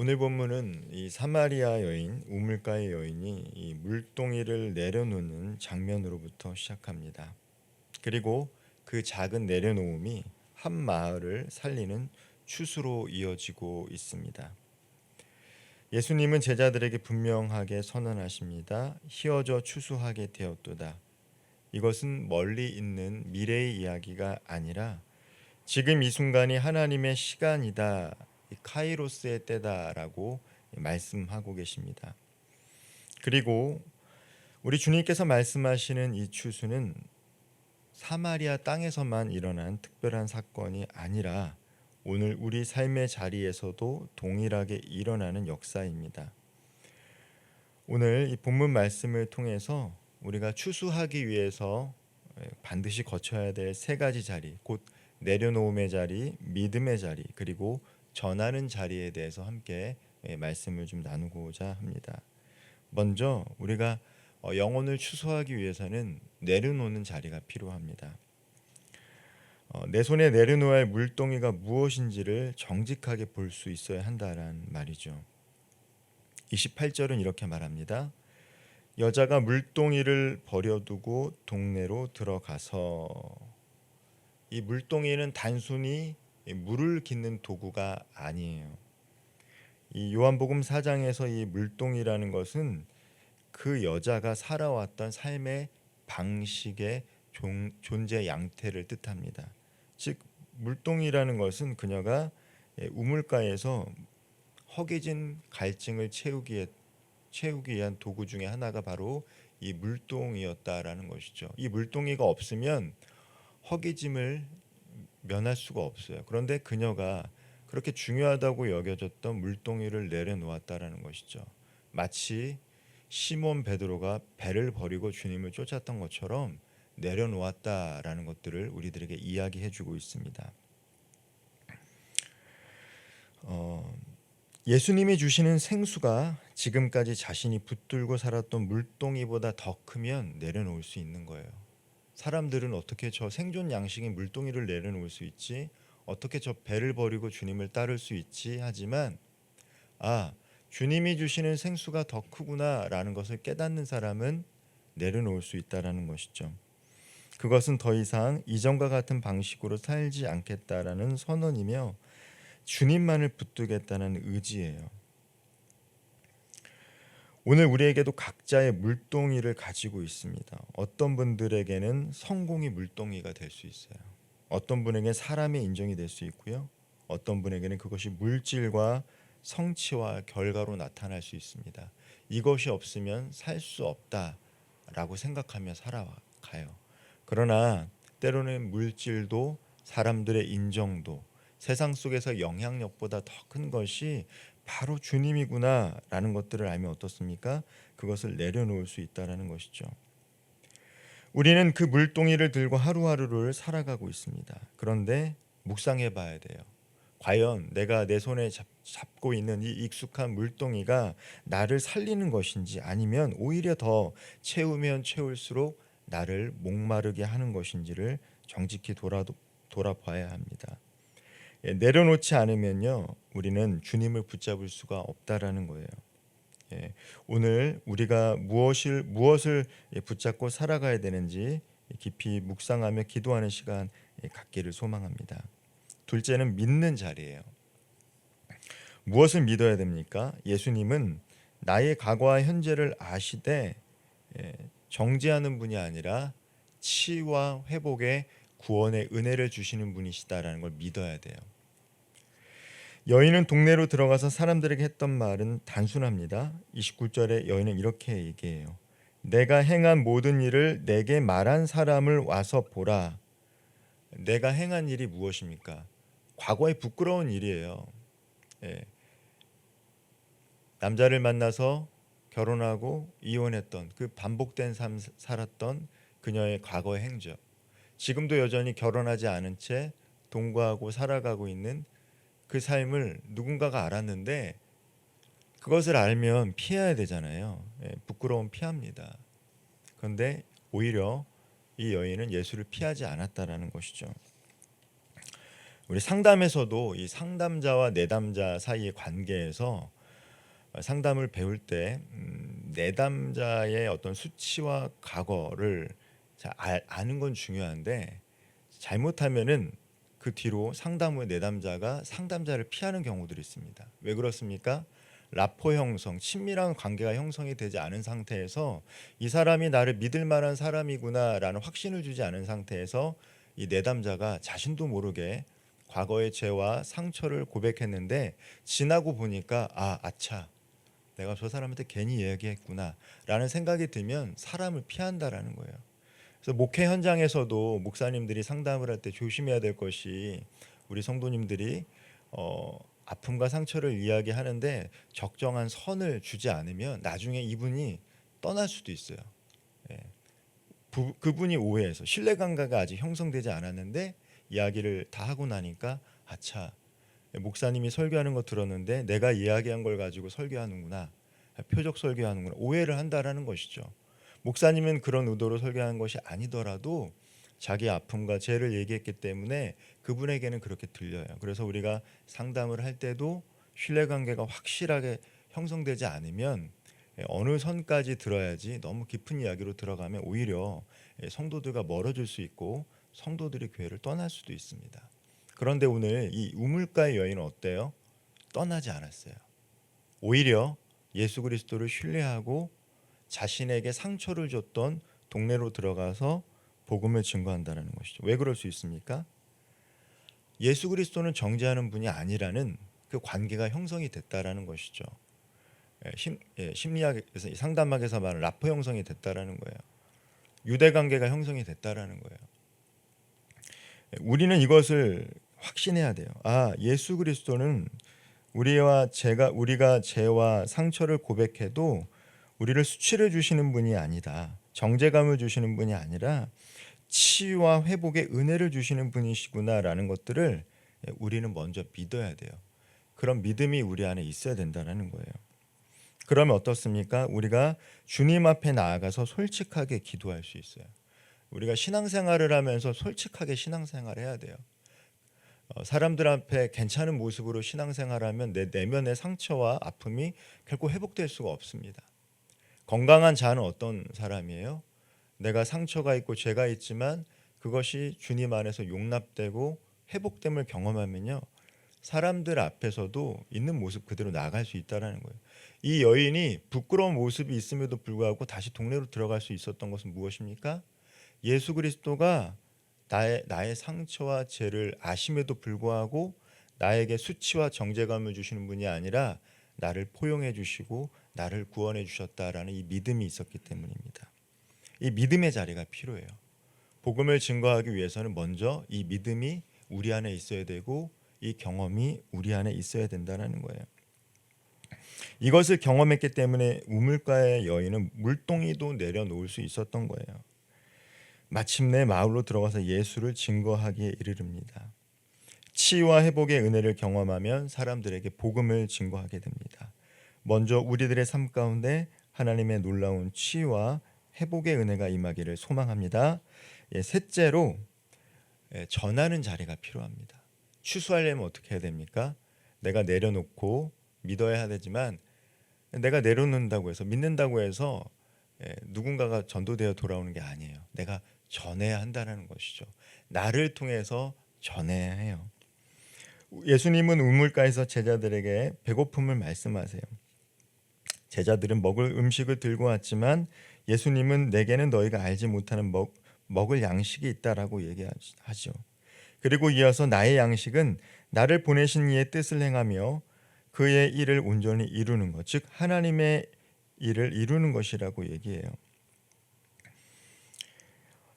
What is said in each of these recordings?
오늘 본문은 이 사마리아 여인 우물가의 여인이 이 물동이를 내려놓는 장면으로부터 시작합니다. 그리고 그 작은 내려놓음이 한 마을을 살리는 추수로 이어지고 있습니다. 예수님은 제자들에게 분명하게 선언하십니다. 희어져 추수하게 되었도다. 이것은 멀리 있는 미래의 이야기가 아니라 지금 이 순간이 하나님의 시간이다. 이 카이로스의 때다라고 말씀하고 계십니다. 그리고 우리 주님께서 말씀하시는 이 추수는 사마리아 땅에서만 일어난 특별한 사건이 아니라 오늘 우리 삶의 자리에서도 동일하게 일어나는 역사입니다. 오늘 이 본문 말씀을 통해서 우리가 추수하기 위해서 반드시 거쳐야 될 세 가지 자리, 곧 내려놓음의 자리, 믿음의 자리, 그리고 전하는 자리에 대해서 함께 말씀을 좀 나누고자 합니다. 먼저 우리가 어, 영혼을 추수하기 위해서는 내려놓는 자리가 필요합니다. 어, 내 손에 내려놓아야 할 물동이가 무엇인지를 정직하게 볼 수 있어야 한다라는 말이죠. 28절은 이렇게 말합니다. 여자가 물동이를 버려두고 동네로 들어가서 이 물동이는 단순히 물을 깃는 도구가 아니에요. 이 요한복음 4장에서 이 물동이라는 것은 그 여자가 살아왔던 삶의 방식의 존재 양태를 뜻합니다. 즉 물동이라는 것은 그녀가 우물가에서 허기진 갈증을 채우기에 채우기 위한 도구 중에 하나가 바로 이 물동이었다라는 것이죠. 이 물동이가 없으면 허기짐을 면할 수가 없어요. 그런데 그녀가 그렇게 중요하다고 여겨졌던 물동이를 내려놓았다라는 것이죠. 마치 시몬 베드로가 배를 버리고 주님을 쫓았던 것처럼 내려놓았다라는 것들을 우리들에게 이야기해 주고 있습니다. 어, 예수님이 주시는 생수가 지금까지 자신이 붙들고 살았던 물동이보다 더 크면 내려놓을 수 있는 거예요. 사람들은 어떻게 저 생존 양식인 물동이를 내려놓을 수 있지? 어떻게 저 배를 버리고 주님을 따를 수 있지? 하지만 아 주님이 주시는 생수가 더 크구나라는 것을 깨닫는 사람은 내려놓을 수 있다라는 것이죠. 그것은 더 이상 이전과 같은 방식으로 살지 않겠다라는 선언이며 주님만을 붙들겠다는 의지예요. 오늘 우리에게도 각자의 물동이를 가지고 있습니다. 어떤 분들에게는 성공이 물동이가 될 수 있어요. 어떤 분에게 사람의 인정이 될 수 있고요. 어떤 분에게는 그것이 물질과 성취와 결과로 나타날 수 있습니다. 이것이 없으면 살 수 없다라고 생각하며 살아가요. 그러나 때로는 물질도 사람들의 인정도 세상 속에서 영향력보다 더 큰 것이 바로 주님이구나라는 것들을 알면 어떻습니까? 그것을 내려놓을 수 있다라는 것이죠. 우리는 그 물동이를 들고 하루하루를 살아가고 있습니다. 그런데 묵상해 봐야 돼요. 과연 내가 내 손에 잡, 고 있는 이 익숙한 물동이가 나를 살리는 것인지 아니면 오히려 더 채우면 채울수록 나를 목마르게 하는 것인지를 정직히 돌아, 돌아봐야 합니다. 예, 내려놓지 않으면요 우리는 주님을 붙잡을 수가 없다라는 거예요. 예, 오늘 우리가 무엇을 무엇을 예, 붙잡고 살아가야 되는지 깊이 묵상하며 기도하는 시간 예, 갖기를 소망합니다. 둘째는 믿는 자리예요. 무엇을 믿어야 됩니까? 예수님은 나의 과거와 현재를 아시되 예, 정죄하는 분이 아니라 치유와 회복의 구원의 은혜를 주시는 분이시다라는 걸 믿어야 돼요. 여인은 동네로 들어가서 사람들에게 했던 말은 단순합니다. 29절에 여인은 이렇게 얘기해요. 내가 행한 모든 일을 내게 말한 사람을 와서 보라. 내가 행한 일이 무엇입니까? 과거에 부끄러운 일이에요. 예. 남자를 만나서 결혼하고 이혼했던 그 반복된 삶 살았던 그녀의 과거의 행적. 지금도 여전히 결혼하지 않은 채 동거하고 살아가고 있는 그 삶을 누군가가 알았는데 그것을 알면 피해야 되잖아요. 예, 부끄러움 피합니다. 그런데 오히려 이 여인은 예수를 피하지 않았다라는 것이죠. 우리 상담에서도 이 상담자와 내담자 사이의 관계에서 상담을 배울 때 음, 내담자의 어떤 수치와 과거를 자, 아, 아는 건 중요한데 잘못하면은 그 뒤로 상담 후에 내담자가 상담자를 피하는 경우들이 있습니다. 왜 그렇습니까? 라포 형성, 친밀한 관계가 형성이 되지 않은 상태에서 이 사람이 나를 믿을 만한 사람이구나라는 확신을 주지 않은 상태에서 이 내담자가 자신도 모르게 과거의 죄와 상처를 고백했는데 지나고 보니까 아 아차 내가 저 사람한테 괜히 이야기했구나라는 생각이 들면 사람을 피한다라는 거예요. 그래서 목회 현장에서도 목사님들이 상담을 할 때 조심해야 될 것이 우리 성도님들이 어, 아픔과 상처를 이야기하는데 적정한 선을 주지 않으면 나중에 이분이 떠날 수도 있어요. 예. 부, 그분이 오해해서 신뢰 관계가 아직 형성되지 않았는데 이야기를 다 하고 나니까 아차 목사님이 설교하는 거 들었는데 내가 이야기한 걸 가지고 설교하는구나 표적 설교하는구나 오해를 한다라는 것이죠. 목사님은 그런 의도로 설교한 것이 아니더라도 자기 아픔과 죄를 얘기했기 때문에 그분에게는 그렇게 들려요. 그래서 우리가 상담을 할 때도 신뢰관계가 확실하게 형성되지 않으면 어느 선까지 들어야지 너무 깊은 이야기로 들어가면 오히려 성도들과 멀어질 수 있고 성도들이 교회를 떠날 수도 있습니다. 그런데 오늘 이 우물가의 여인은 어때요? 떠나지 않았어요. 오히려 예수 그리스도를 신뢰하고 자신에게 상처를 줬던 동네로 들어가서 복음을 증거한다는 것이죠. 왜 그럴 수 있습니까? 예수 그리스도는 정죄하는 분이 아니라는 그 관계가 형성이 됐다라는 것이죠. 예, 심, 예, 심리학에서 상담학에서 말하는 라포 형성이 됐다라는 거예요. 유대 관계가 형성이 됐다라는 거예요. 예, 우리는 이것을 확신해야 돼요. 아, 예수 그리스도는 우리와 제가 우리가 죄와 상처를 고백해도 우리를 수치를 주시는 분이 아니다. 정제감을 주시는 분이 아니라 치유와 회복의 은혜를 주시는 분이시구나라는 것들을 우리는 먼저 믿어야 돼요. 그런 믿음이 우리 안에 있어야 된다는 거예요. 그러면 어떻습니까? 우리가 주님 앞에 나아가서 솔직하게 기도할 수 있어요. 우리가 신앙생활을 하면서 솔직하게 신앙생활을 해야 돼요. 어, 사람들 앞에 괜찮은 모습으로 신앙생활하면 내 내면의 상처와 아픔이 결코 회복될 수가 없습니다. 건강한 자는 어떤 사람이에요? 내가 상처가 있고 죄가 있지만 그것이 주님 안에서 용납되고 회복됨을 경험하면요. 사람들 앞에서도 있는 모습 그대로 나갈 수 있다라는 거예요. 이 여인이 부끄러운 모습이 있음에도 불구하고 다시 동네로 들어갈 수 있었던 것은 무엇입니까? 예수 그리스도가 나의 나의 상처와 죄를 아심에도 불구하고 나에게 수치와 정죄감을 주시는 분이 아니라 나를 포용해 주시고 나를 구원해 주셨다라는 이 믿음이 있었기 때문입니다. 이 믿음의 자리가 필요해요. 복음을 증거하기 위해서는 먼저 이 믿음이 우리 안에 있어야 되고 이 경험이 우리 안에 있어야 된다는 거예요. 이것을 경험했기 때문에 우물가의 여인은 물동이도 내려놓을 수 있었던 거예요. 마침내 마을로 들어가서 예수를 증거하기에 이르릅니다. 치유와 회복의 은혜를 경험하면 사람들에게 복음을 증거하게 됩니다. 먼저 우리들의 삶 가운데 하나님의 놀라운 치유와 회복의 은혜가 임하기를 소망합니다. 예, 셋째로 예, 전하는 자리가 필요합니다. 추수하려면 어떻게 해야 됩니까? 내가 내려놓고 믿어야 되지만 내가 내려놓는다고 해서 믿는다고 해서 예, 누군가가 전도되어 돌아오는 게 아니에요. 내가 전해야 한다는 것이죠. 나를 통해서 전해야 해요. 예수님은 우물가에서 제자들에게 배고픔을 말씀하세요. 제자들은 먹을 음식을 들고 왔지만 예수님은 내게는 너희가 알지 못하는 먹, 먹을 양식이 있다라고 얘기하죠. 그리고 이어서 나의 양식은 나를 보내신 이의 뜻을 행하며 그의 일을 온전히 이루는 것, 즉 하나님의 일을 이루는 것이라고 얘기해요.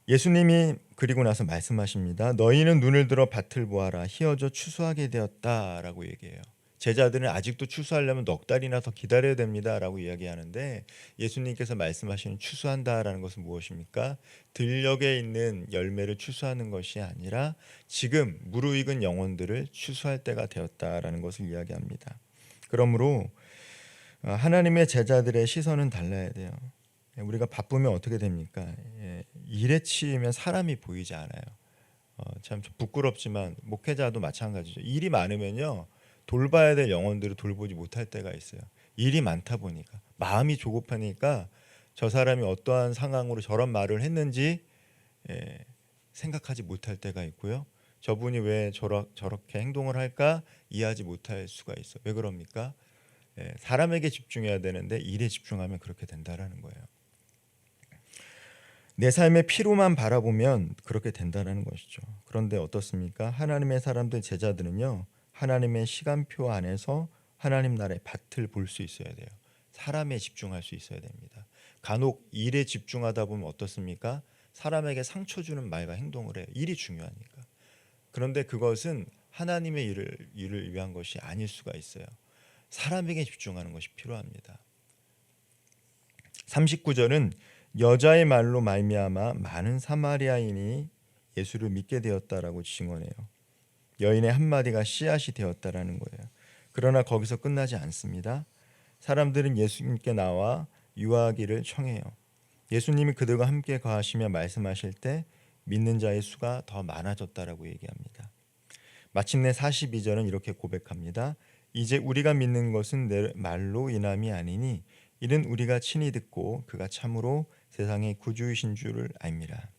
예수님이 그리고 나서 말씀하십니다. 너희는 눈을 들어 밭을 보아라. 희어져 추수하게 되었다라고 얘기해요. 제자들은 아직도 추수하려면 넉 달이나 더 기다려야 됩니다라고 이야기하는데 예수님께서 말씀하시는 추수한다라는 것은 무엇입니까? 들녘에 있는 열매를 추수하는 것이 아니라 지금 무르익은 영혼들을 추수할 때가 되었다라는 것을 이야기합니다. 그러므로 어, 하나님의 제자들의 시선은 달라야 돼요. 우리가 바쁘면 어떻게 됩니까? 예, 일에 치이면 사람이 보이지 않아요. 어, 참 부끄럽지만 목회자도 마찬가지죠. 일이 많으면요 돌봐야 될 영혼들을 돌보지 못할 때가 있어요. 일이 많다 보니까 마음이 조급하니까 저 사람이 어떠한 상황으로 저런 말을 했는지 예, 생각하지 못할 때가 있고요. 저분이 왜 저러, 저렇게 행동을 할까 이해하지 못할 수가 있어. 왜 그럽니까? 예, 사람에게 집중해야 되는데 일에 집중하면 그렇게 된다라는 거예요. 내 삶의 피로만 바라보면 그렇게 된다는 것이죠. 그런데 어떻습니까? 하나님의 사람들 제자들은요. 하나님의 시간표 안에서 하나님 나라의 밭을 볼 수 있어야 돼요. 사람에 집중할 수 있어야 됩니다. 간혹 일에 집중하다 보면 어떻습니까? 사람에게 상처 주는 말과 행동을 해요. 일이 중요하니까. 그런데 그것은 하나님의 일을 일을 위한 것이 아닐 수가 있어요. 사람에게 집중하는 것이 필요합니다. 39절은 여자의 말로 말미암아 많은 사마리아인이 예수를 믿게 되었다라고 증언해요. 여인의 한마디가 씨앗이 되었다라는 거예요. 그러나 거기서 끝나지 않습니다. 사람들은 예수님께 나와 유하기를 청해요. 예수님이 그들과 함께 거하시며 말씀하실 때 믿는 자의 수가 더 많아졌다라고 얘기합니다. 마침내 42절은 이렇게 고백합니다. 이제 우리가 믿는 것은 내 말로 인함이 아니니 이는 우리가 친히 듣고 그가 참으로 세상의 구주이신 줄을 압니다.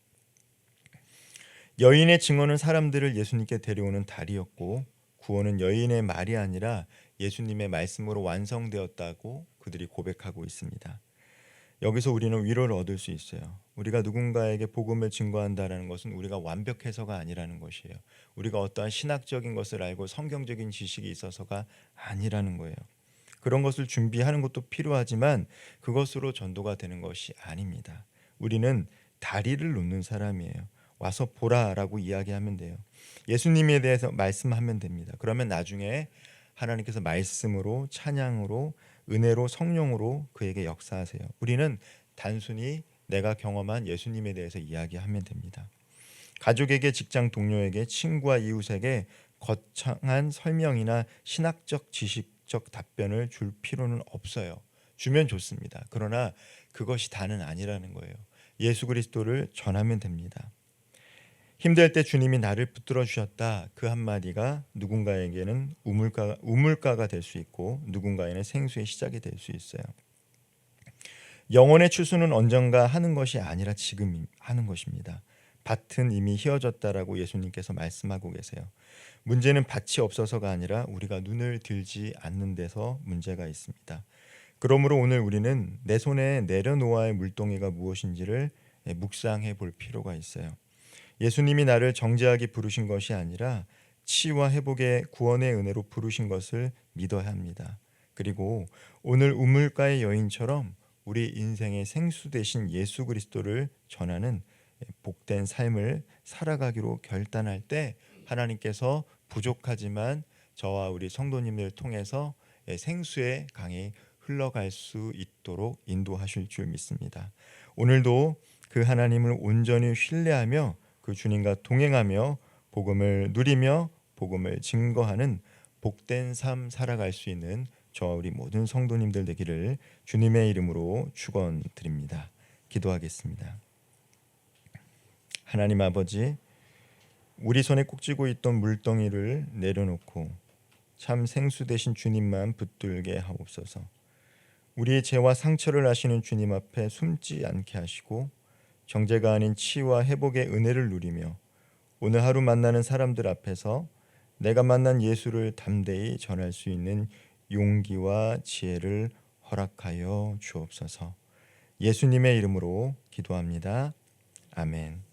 여인의 증언은 사람들을 예수님께 데려오는 달이었고 구원은 여인의 말이 아니라 예수님의 말씀으로 완성되었다고 그들이 고백하고 있습니다. 여기서 우리는 위로를 얻을 수 있어요. 우리가 누군가에게 복음을 증거한다라는 것은 우리가 완벽해서가 아니라는 것이에요. 우리가 어떠한 신학적인 것을 알고 성경적인 지식이 있어서가 아니라는 거예요. 그런 것을 준비하는 것도 필요하지만 그것으로 전도가 되는 것이 아닙니다. 우리는 다리를 놓는 사람이에요. 와서 보라라고 이야기하면 돼요. 예수님에 대해서 말씀하면 됩니다. 그러면 나중에 하나님께서 말씀으로 찬양으로 은혜로 성령으로 그에게 역사하세요. 우리는 단순히 내가 경험한 예수님에 대해서 이야기하면 됩니다. 가족에게 직장 동료에게 친구와 이웃에게 거창한 설명이나 신학적 지식적 답변을 줄 필요는 없어요. 주면 좋습니다. 그러나 그것이 다는 아니라는 거예요. 예수 그리스도를 전하면 됩니다. 힘들 때 주님이 나를 붙들어 주셨다. 그 한마디가 누군가에게는 우물가, 우물가가 될 수 있고 누군가에는 생수의 시작이 될 수 있어요. 영혼의 추수는 언젠가 하는 것이 아니라 지금 하는 것입니다. 밭은 이미 휘어졌다라고 예수님께서 말씀하고 계세요. 문제는 밭이 없어서가 아니라 우리가 눈을 들지 않는 데서 문제가 있습니다. 그러므로 오늘 우리는 내 손에 내려놓아야 할 물동이가 무엇인지를 묵상해 볼 필요가 있어요. 예수님이 나를 정죄하기 부르신 것이 아니라 치유와 회복의 구원의 은혜로 부르신 것을 믿어야 합니다. 그리고 오늘 우물가의 여인처럼 우리 인생의 생수 대신 예수 그리스도를 전하는 복된 삶을 살아가기로 결단할 때 하나님께서 부족하지만 저와 우리 성도님을 통해서 생수의 강이 흘러갈 수 있도록 인도하실 줄 믿습니다. 오늘도 그 하나님을 온전히 신뢰하며 그 주님과 동행하며 복음을 누리며 복음을 증거하는 복된 삶 살아갈 수 있는 저와 우리 모든 성도님들 되기를 주님의 이름으로 축원드립니다. 기도하겠습니다. 하나님 아버지 우리 손에 꼭 쥐고 있던 물덩이를 내려놓고 참 생수 되신 주님만 붙들게 하옵소서. 우리의 죄와 상처를 아시는 주님 앞에 숨지 않게 하시고 정죄가 아닌 치유와 회복의 은혜를 누리며 오늘 하루 만나는 사람들 앞에서 내가 만난 예수를 담대히 전할 수 있는 용기와 지혜를 허락하여 주옵소서. 예수님의 이름으로 기도합니다. 아멘.